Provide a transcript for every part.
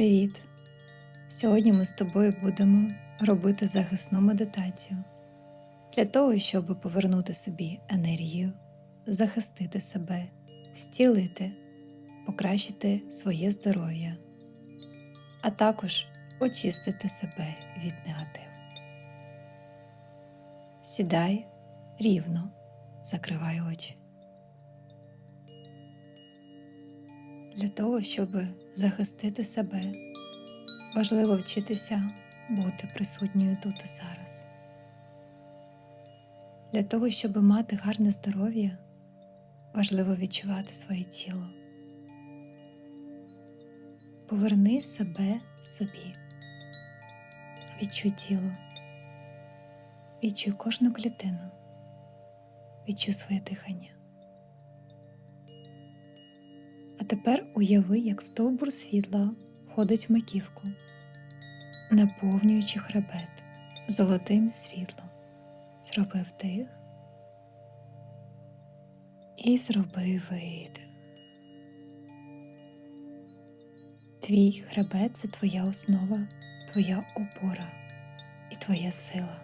Привіт! Сьогодні ми з тобою будемо робити захисну медитацію для того, щоб повернути собі енергію, захистити себе, зцілити, покращити своє здоров'я, а також очистити себе від негативу. Сідай рівно, закривай очі. Для того, щоб захистити себе, важливо вчитися бути присутньою тут і зараз. Для того, щоб мати гарне здоров'я, важливо відчувати своє тіло. Поверни себе собі, відчуй тіло, відчуй кожну клітину, відчуй своє дихання. А тепер уяви, як стовбур світла ходить в маківку, наповнюючи хребет золотим світлом. Зроби вдих і зроби видих. Твій хребет це твоя основа, твоя опора і твоя сила.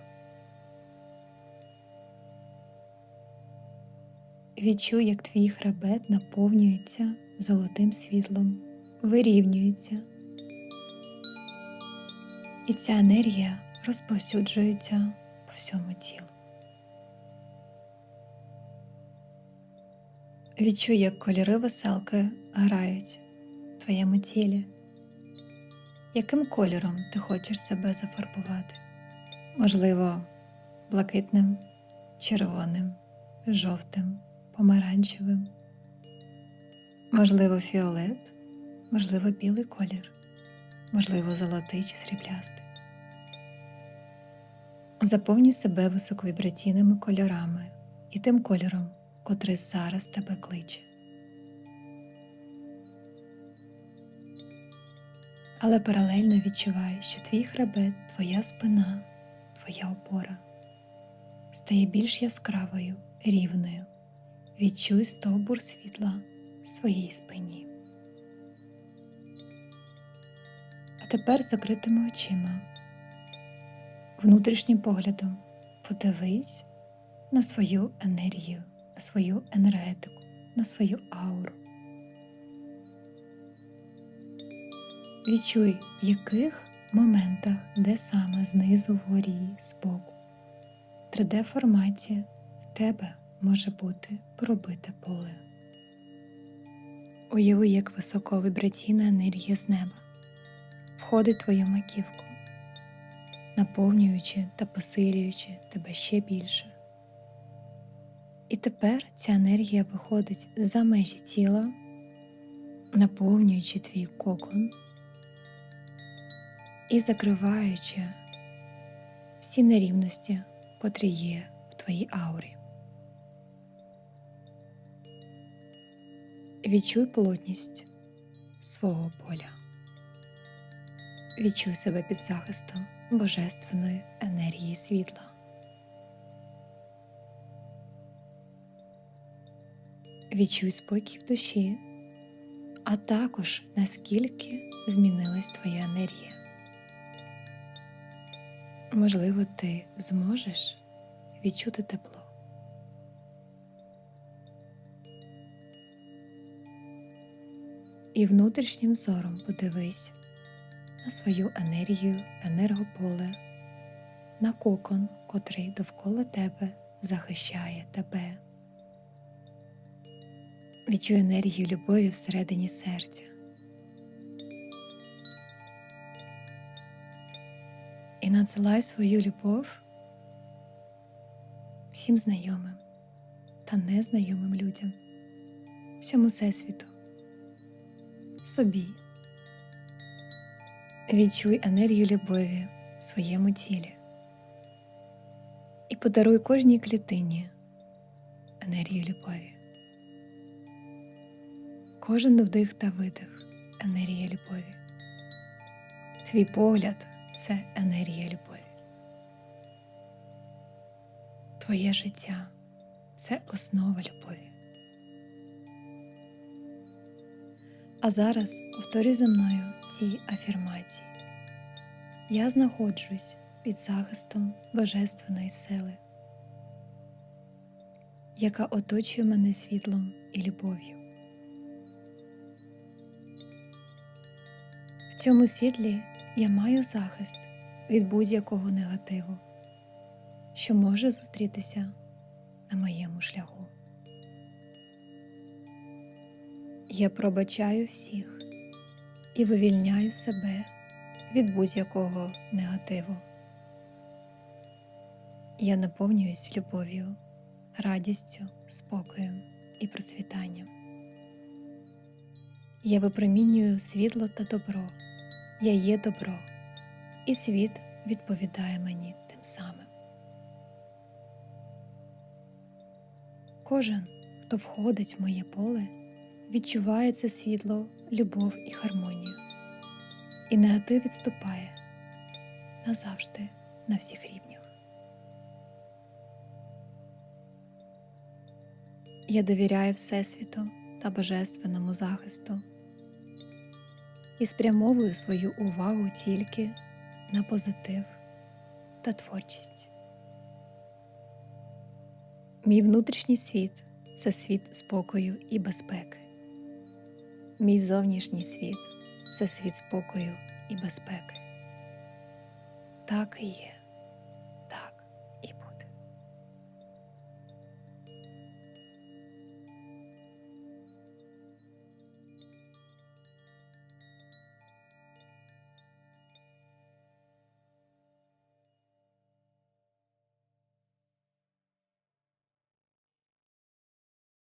Відчуй, як твій хребет наповнюється золотим світлом, вирівнюється. І ця енергія розповсюджується по всьому тілу. Відчуй, як кольори веселки грають в твоєму тілі. Яким кольором ти хочеш себе зафарбувати? Можливо, блакитним, червоним, жовтим, помаранчевим, можливо, фіолет, можливо, білий колір, можливо, золотий чи сріблястий. Заповнюй себе високовібраційними кольорами і тим кольором, котрий зараз тебе кличе. Але паралельно відчувай, що твій хребет, твоя спина, твоя опора стає більш яскравою, рівною. Відчуй стовбур світла своїй спині. А тепер закритими очима, внутрішнім поглядом подивись на свою енергію, на свою енергетику, на свою ауру. Відчуй, в яких моментах, де саме знизу, вгорі, збоку, в 3D-форматі в тебе може бути пробите поле. Уяви, як високовібраційна енергія з неба входить в твою маківку, наповнюючи та посилюючи тебе ще більше. І тепер ця енергія виходить за межі тіла, наповнюючи твій кокон і закриваючи всі нерівності, котрі є в твоїй аурі. Відчуй плотність свого поля. Відчуй себе під захистом божественної енергії світла. Відчуй спокій в душі, а також наскільки змінилась твоя енергія. Можливо, ти зможеш відчути тепло. І внутрішнім зором подивись на свою енергію, енергополе, на кокон, котрий довкола тебе захищає тебе. Відчуй енергію любові всередині серця. І надсилай свою любов всім знайомим та незнайомим людям, всьому всесвіту, собі. Відчуй енергію любові в своєму тілі і подаруй кожній клітині енергію любові. Кожен вдих та видих енергія любові. Твій погляд це енергія любові. Твоє життя це основа любові. А зараз повторюй за мною ці афірмації. Я знаходжусь під захистом Божественної сили, яка оточує мене світлом і любов'ю. В цьому світлі я маю захист від будь-якого негативу, що може зустрітися на моєму шляху. Я пробачаю всіх і вивільняю себе від будь-якого негативу. Я наповнююсь любов'ю, радістю, спокоєм і процвітанням. Я випромінюю світло та добро. Я є добро, і світ відповідає мені тим самим. Кожен, хто входить в моє поле, відчуває це світло, любов і гармонію, і негатив відступає назавжди на всіх рівнях. Я довіряю Всесвіту та Божественному захисту і спрямовую свою увагу тільки на позитив та творчість. Мій внутрішній світ це світ спокою і безпеки. Мій зовнішній світ це світ спокою і безпеки. Так і є.